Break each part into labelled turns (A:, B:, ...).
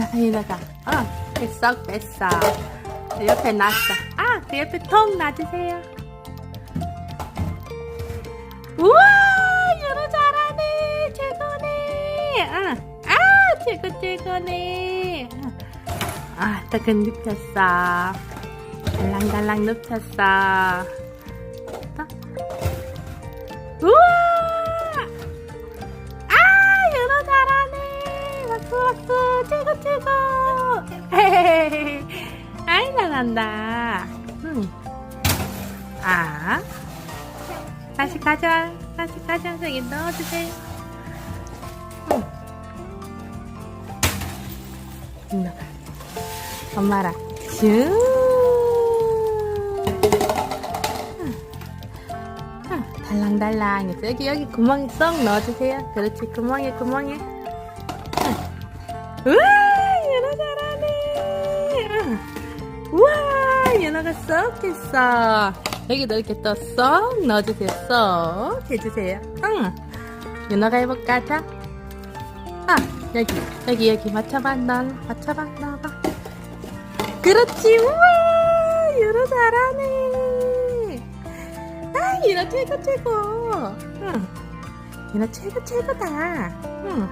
A: 여기다가 어, 쏙 뺐어. 옆에 놨어. 아, 그 옆에 통 놔주세요. 우와, 연어 잘하네. 최고네. 어. 아, 최고 최고네. 어. 아, 따끈 눕혔어. 달랑달랑 눕혔어. 또. 잘한다. 응. 아. 다시 가자. 다시 가자. 여기 넣어주세요. 응. 넣어. 엄마랑 슈. 응. 달랑달랑 여기 여기 구멍에 쏙 넣어주세요. 그렇지 구멍에 구멍에. 응. 우와 연어가 쏙 했어. 여기도 이렇게 또쏙 넣어주세요. 쏙 해주세요. 응. 연어가 해볼까 자. 아 여기 여기 여기 맞춰봐 넌 맞춰봐 넣어봐. 그렇지 우와 연어 잘하네. 아, 유나 최고 최고. 응. 유나 최고 최고다. 응.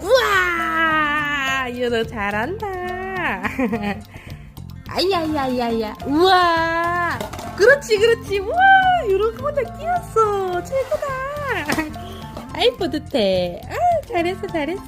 A: 우와, 유나 잘한다. 아야야야야. 우와. 그렇지 그렇지. 우와, 유나가 혼자 뛰었어. 최고다. 아이 뿌듯해. 아, 잘했어 잘했어.